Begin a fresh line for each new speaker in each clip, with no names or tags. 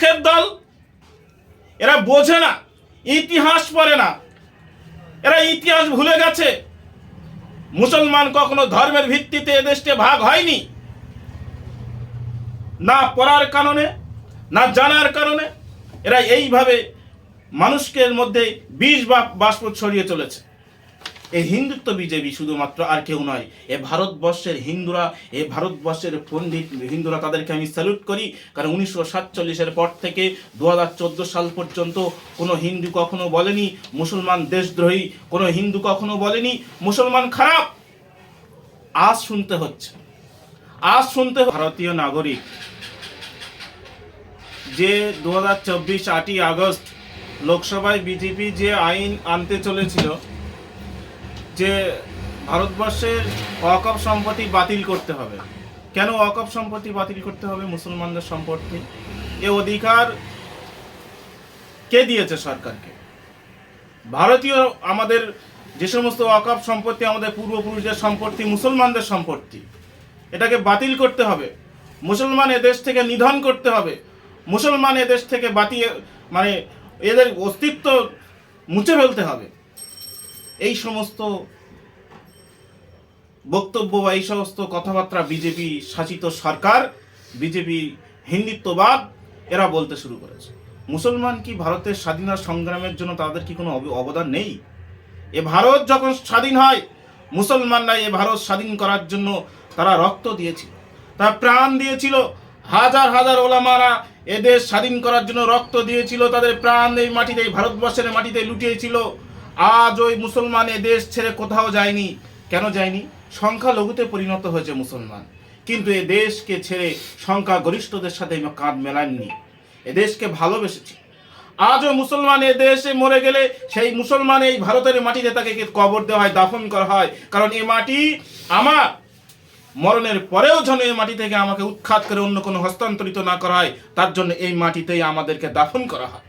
মূর্খের দল, এরা বোঝে না, ইতিহাস পড়ে না। এরা ইতিহাস ভুলে গেছে। মুসলমান কখনো ধর্মের ভিত্তিতে এদেশে ভাগ হয়নি। না পড়ার কারণে, না জানার কারণে, এরা এইভাবে মানুষকে মধ্যে বিষ বা বাষ্প ছড়িয়ে চলেছে। এই হিন্দুত্ব বিজেপি শুধুমাত্র আর কেউ নয়, এ ভারতবর্ষের হিন্দুরা, এ ভারতবর্ষের পণ্ডিত হিন্দুরা তাদেরকে আমি স্যালুট করি। কারণ উনিশশো সাতচল্লিশের পর থেকে দু হাজার চোদ্দ সাল পর্যন্ত কোনো হিন্দু কখনো বলেনি, মুসলমান দেশদ্রোহী কোনো হিন্দু কখনো বলেনি, মুসলমান খারাপ। আজ শুনতে হচ্ছে, আজ শুনতে ভারতীয় নাগরিক যে দু হাজার চব্বিশ আগস্ট লোকসভায় বিজেপি যে আইন আনতে চলেছিল যে ভারতবর্ষের ওয়াকফ সম্পত্তি বাতিল করতে হবে। কেন ওয়াকফ সম্পত্তি বাতিল করতে হবে মুসলমানদের সম্পত্তি? এ অধিকার কে দিয়েছে সরকারকে? ভারতীয় আমাদের যে সমস্ত ওয়াকফ সম্পত্তি, আমাদের পূর্বপুরুষদের সম্পত্তি, মুসলমানদের সম্পত্তি, এটাকে বাতিল করতে হবে। মুসলমান এদেশ থেকে নিধন করতে হবে। মুসলমান এদেশ থেকে বাতিয়ে মানে এদের অস্তিত্ব মুছে ফেলতে হবে। এই সমস্ত বক্তব্য বা এই সমস্ত কথাবার্তা বিজেপি শাসিত সরকার, বিজেপি হিন্দুত্ববাদ, এরা বলতে শুরু করেছে। মুসলমান কি ভারতের স্বাধীনতা সংগ্রামের জন্য তাদের কি কোনো অবদান নেই? এ ভারত যখন স্বাধীন হয়, মুসলমানরা এ ভারত স্বাধীন করার জন্য তারা রক্ত দিয়েছিল, তারা প্রাণ দিয়েছিল। হাজার হাজার ওলামারা এদের স্বাধীন করার জন্য রক্ত দিয়েছিল, তাদের প্রাণ এই মাটিতে ভারতবর্ষের মাটিতে লুটিয়েছিল। আজ ওই মুসলমান দেশ ছেড়ে কোথাও যায়নি। কেন যায়নি? সংখ্যালঘুতে পরিণত হয়েছে মুসলমান। কিন্তু এ দেশকে ছেড়ে সংখ্যা গরিষ্ঠদের সাথে কাঁধ মেলাননি এ দেশকে ভালোবেসেছি। আজও মুসলমান এ দেশে মরে গেলে সেই মুসলমান এই ভারতের মাটিতে তাকে কবর দেওয়া হয়, দাফন করা হয়? কারণ এ মাটি আমার। মরণের পরেও যেন এই মাটি থেকে আমাকে উৎখাত করে অন্য কোনো হস্তান্তরিত না করা হয়, তার জন্য এই মাটিতেই আমাদেরকে দাফন করা হয়।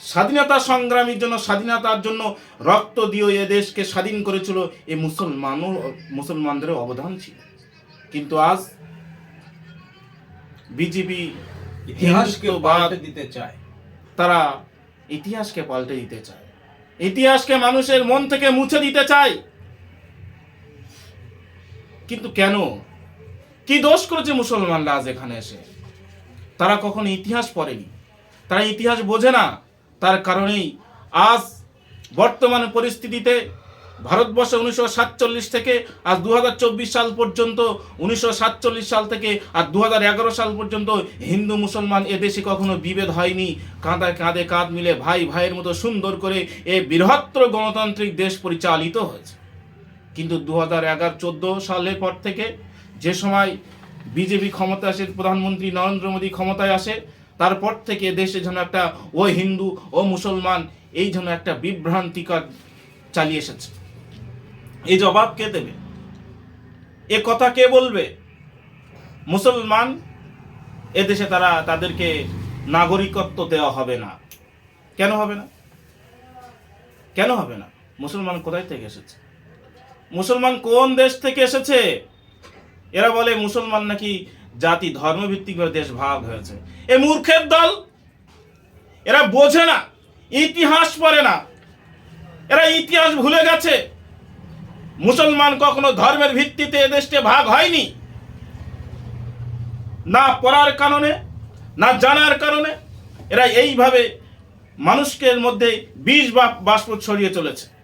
স্বাধীনতা সংগ্রামীর জন্য স্বাধীনতার জন্য রক্ত দিয়ে এ দেশকে স্বাধীন করেছিল এই মুসলমানও মুসলমানদেরও অবদান ছিল। কিন্তু আজ বিজেপি
ইতিহাসকে পাল্টে দিতে চায়।
তারা ইতিহাসকে পাল্টে দিতে চায়। ইতিহাসকে মানুষের মন থেকে মুছে দিতে চায়। কিন্তু কেন? কি দোষ করেছে মুসলমানরা আজ এখানে এসে? তারা কখনো ইতিহাস পড়েনি। তারা ইতিহাস বোঝে না। তার কারণেই আজ বর্তমান পরিস্থিতিতে ভারতবর্ষে উনিশশো সাতচল্লিশ থেকে আজ দু হাজার চব্বিশ সাল পর্যন্ত, উনিশশো সাতচল্লিশ সাল থেকে আর দু হাজার এগারো সাল পর্যন্ত হিন্দু মুসলমান এদেশে কখনো বিভেদ হয়নি। কাঁধে কাঁধে কাঁধ মিলে ভাই ভাইয়ের মতো সুন্দর করে এ বৃহত্তর গণতান্ত্রিক দেশ পরিচালিত হয়েছে। কিন্তু দু হাজার সালের পর থেকে যে সময় বিজেপি ক্ষমতায় আসে, প্রধানমন্ত্রী নরেন্দ্র মোদী ক্ষমতায় আসে তারপর থেকে দেশে যেন একটা, ও হিন্দু, ও মুসলমান, এই যেন একটা বিভ্রান্তিকর চালিয়ে এসেছে। এই জবাব কে দেবে? এ কথা কে বলবে? মুসলমান এদেশে তারা তাদেরকে নাগরিকত্ব দেওয়া হবে না। কেন হবে না? কেন হবে না? মুসলমান কোথায় থেকে এসেছে? মুসলমান কোন দেশ থেকে এসেছে? এরা বলে মুসলমান নাকি জাতি ধর্মভিত্তিকভাবে দেশ ভাগ হয়েছে। এ মূর্খের দল, এরা বোঝে না, ইতিহাস পড়ে না। এরা ইতিহাস ভুলে গেছে। মুসলমান কখনো ধর্মের ভিত্তিতে এদেশে ভাগ হয়নি। না পড়ার কারণে, না জানার কারণে, এরা এইভাবে মানুষকে মধ্যে বিষ বা বাষ্প ছড়িয়ে চলেছে।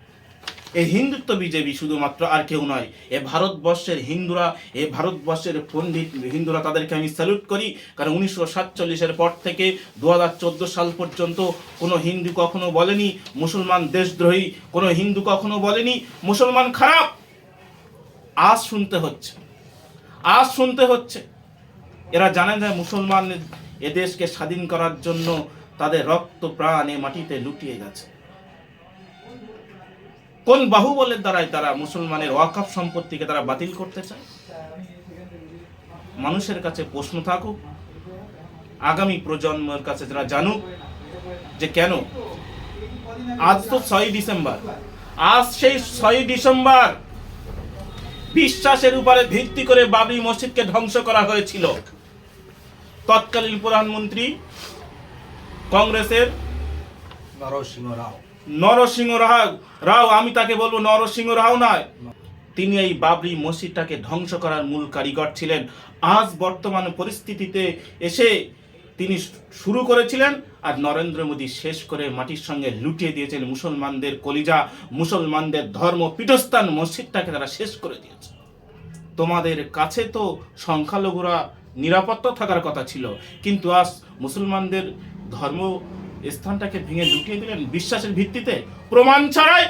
এই হিন্দুত্ব বিজেপি শুধুমাত্র আর কেউ নয়, এ ভারতবর্ষের হিন্দুরা, এ ভারতবর্ষের পণ্ডিত হিন্দুরা তাদেরকে আমি স্যালুট করি। কারণ উনিশশো সাতচল্লিশের পর থেকে দু হাজার চোদ্দ সাল পর্যন্ত কোনো হিন্দু কখনো বলেনি, মুসলমান দেশদ্রোহী, কোনো হিন্দু কখনো বলেনি, মুসলমান খারাপ। আজ শুনতে হচ্ছে, আজ শুনতে হচ্ছে। এরা জানে না মুসলমান এ দেশকে স্বাধীন করার জন্য তাদের রক্ত প্রাণ এ মাটিতে লুটিয়ে গেছে। কোন বাহুবলের দ্বারাই তারা মুসলমানের ওয়াকফ সম্পত্তিকে তারা বাতিল করতে চায়? মানুষের কাছে প্রশ্ন থাকুক, আগামী প্রজন্মের কাছে যারা জানুক যে কেন? আজ তো ছয় ডিসেম্বর। আজ সেই ছয় ডিসেম্বর। বিশ্বাসের উপরে ভিত্তি করে বাবরি মসজিদকে ধ্বংস করা হয়েছিল। তৎকালীন প্রধানমন্ত্রী কংগ্রেসের
নরসিংহ রাও।
নরসিংহ রাও রাও, আমি তাকে বলব নরসিংহ রাও নয়। তিনি এই বাবরি মসজিদটাকে ধ্বংস করার মূল কারিগর ছিলেন। আজ বর্তমান পরিস্থিতিতে এসে তিনি শুরু করেছিলেন আর নরেন্দ্র মোদী শেষ করে মাটির সঙ্গে লুটিয়ে দিয়েছেন মুসলমানদের কলিজা, মুসলমানদের ধর্ম, পীঠস্থান, মসজিদটাকে তারা শেষ করে দিয়েছে। তোমাদের কাছে তো সংখ্যালঘুরা নিরাপত্তা থাকার কথা ছিল, কিন্তু আজ মুসলমানদের ধর্ম স্থানটাকে ভেঙে লুটিয়ে দিলেন বিশ্বাসের ভিত্তিতে প্রমাণ ছাড়াই।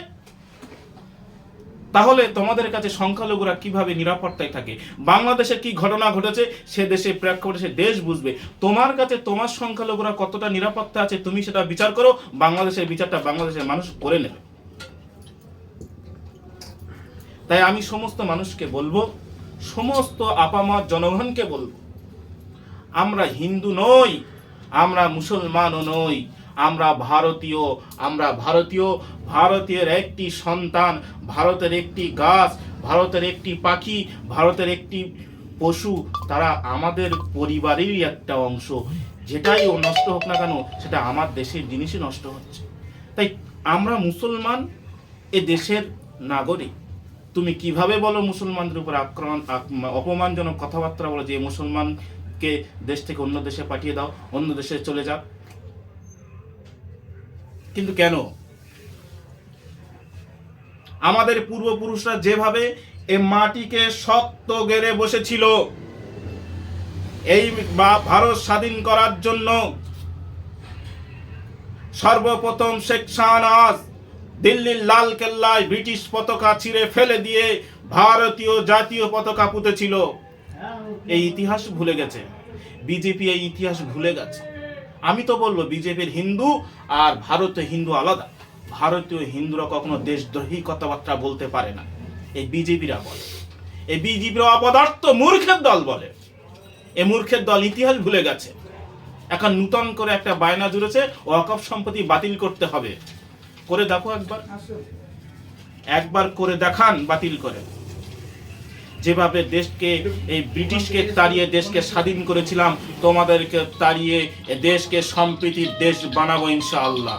তাহলে তোমাদের কাছে সংখ্যালঘুরা কীভাবে নিরাপত্তায় থাকে? বাংলাদেশে কি ঘটনা ঘটেছে? সে দেশে প্রেক্ষাপটে সে দেশ বুঝবে। তোমার কাছে তোমার সংখ্যালঘুরা কতটা নিরাপত্তা আছে তুমি সেটা বিচার করো। বাংলাদেশের বিচারটা বাংলাদেশের মানুষ করে নেবে। তাই আমি সমস্ত মানুষকে বলব, সমস্ত আপামার জনগণকে বলব, আমরা হিন্দু নই আমরা মুসলমানও নই, আমরা ভারতীয় আমরা ভারতীয়, ভারতের একটি সন্তান, ভারতের একটি গাছ, ভারতের একটি পাখি, ভারতের একটি পশু, তারা আমাদের পরিবারেরই একটা অংশ। যেটাই ও নষ্ট হোক না কেন, সেটা আমার দেশের জিনিসই নষ্ট হচ্ছে। তাই আমরা মুসলমান এ দেশের নাগরিক। তুমি কীভাবে বলো মুসলমানদের উপর আক্রমণ অপমানজনক কথাবার্তা বলো যে মুসলমানকে দেশ থেকে অন্য দেশে পাঠিয়ে দাও, অন্য দেশে চলে যাও। কিন্তু কেন? আমাদের পূর্বপুরুষরা যেভাবে এ মাটিকে শক্ত গেড়ে বসেছিল, এই ভারত স্বাধীন করার জন্য, সর্বপ্রথম শেখ শাহনাজ দিল্লির লাল কেল্লায় ব্রিটিশ পতাকা ছিঁড়ে ফেলে দিয়ে ভারতীয় জাতীয় পতাকা পুঁতেছিল। এই ইতিহাস ভুলে গেছে। বিজেপি এই ইতিহাস ভুলে গেছে। আমি তো বলব, বিজেপির হিন্দু আর ভারতীয় হিন্দু আলাদা। ভারতীয় হিন্দুরা কখনো দেশদ্রোহী কথাবার্তা বলতে পারে না। এই বিজেপিরা বলে। এই বিজেপির অপদার্থ মূর্খের দল বলে। এ মূর্খের দল ইতিহাস ভুলে গেছে। এখন নূতন করে একটা বায়না জুড়েছে, ওয়াকফ সম্পত্তি বাতিল করতে হবে। করে দেখো একবার। একবার করে দেখান, বাতিল করে। যেভাবে দেশকে, এই ব্রিটিশকে তাড়িয়ে দেশকে স্বাধীন করেছিলাম, তোমাদেরকে তাড়িয়ে দেশকে সম্প্রীতির দেশ বানাবো ইনশাআল্লাহ।